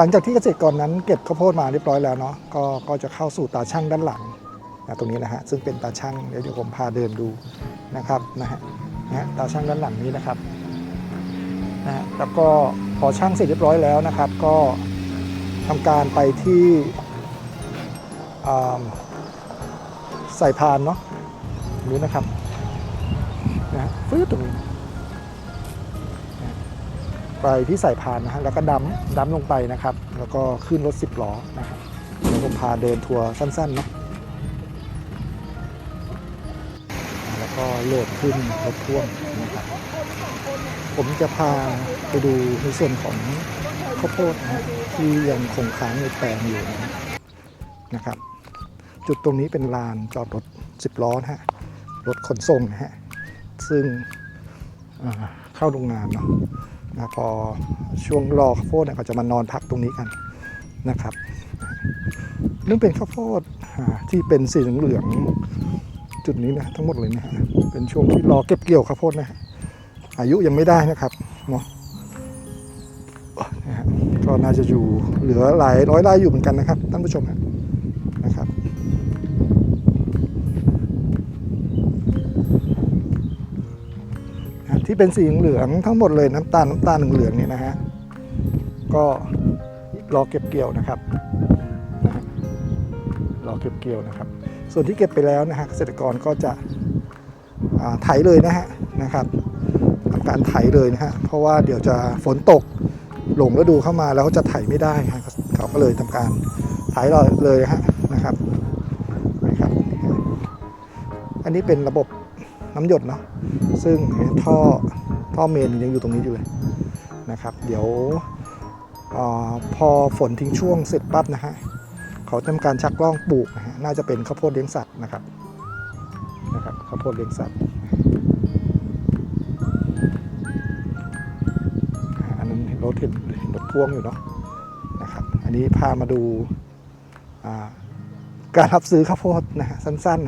หลังจากที่เกษตรกรนั้นเก็บข้าวโพดมาเรียบร้อยแล้วเนาะก็ก็จะเข้าสู่ตาช่างด้านหลังนะตรงนี้นะฮะซึ่งเป็นตาช่างเดี๋ยวผมพาเดินดูนะครับนะฮะนะฮะตาช่างด้านหลังนี้นะครับนะฮะแล้วก็พอช่างเสร็จเรียบร้อยแล้วนะครับ ก็ทำการไปที่อ่าใส่พานเนาะนี้นะครับนะฮะฟื้ดตรงนี้ ไปที่ใส่พานนะฮะแล้วก็ดำดำลงไปนะครับ แล้วก็ขึ้นรถ 10ล้อนะครับเดี๋ยวผมพาเดินทัวร์สั้นๆเนาะแล้วก็โหลดขึ้นรถพ่วงนะครับ ผมจะพาไปดูในส่วนของข้าวโพดนะฮะที่ยังคงค้างในแปลงอยู่นะนะครับ จุดตรงนี้เป็นลานจอดรถ 10 ล้อนะฮะรถขนส่งนะฮะซึ่งเข้าโรงงานเนาะ นะพอช่วงรอข้าวโพดเนี่ยเขาจะมานอนพักตรงนี้กันนะครับเรื่องเป็นข้าวโพดที่เป็นสีเหลืองๆจุดนี้นะทั้งหมดเลยนะฮะเป็นช่วงที่รอเก็บเกี่ยวข้าวโพดนะอายุยังไม่ได้นะครับเนาะนะฮะก็น่าจะอยู่เหลือหลายร้อยไร่อยู่เหมือนกันนะครับท่านผู้ชมฮะ ที่เป็นสีเหลืองทั้งหมดเลยน้ำตาลน้ำตาลเหลืองเนี่ยนะฮะก็รอเก็บเกี่ยวนะครับรอเก็บเกี่ยวนะครับ ส่วนที่เก็บไปแล้วนะฮะเกษตรกรก็จะไถเลยนะฮะนะครับทำการไถเลยนะฮะเพราะว่าเดี๋ยวจะฝนตกหลงฤดูเข้ามาแล้วจะไถไม่ได้ฮะเขาก็เลยทำการไถเลยฮะนะครับนะครับ อันนี้เป็นระบบ น้ำหยดเนาะซึ่งท่อท่อเมนยังอยู่ตรงนี้อยู่เลยนะครับ เดี๋ยวอพอฝนทิ้งช่วงเสร็จปั๊บนะฮะเขาทำการชักล่องปลูกนะฮะน่าจะเป็นข้าวโพดเลี้ยงสัตว์นะครับนะครับข้าวโพดเลี้ยงสัตว์อันนั้นรถเห็นเห็นรถพ่วงอยู่เนาะนะครับ อันนี้พามาดูาการรับซื้อข้าวโพดนะฮะสั้นๆนะ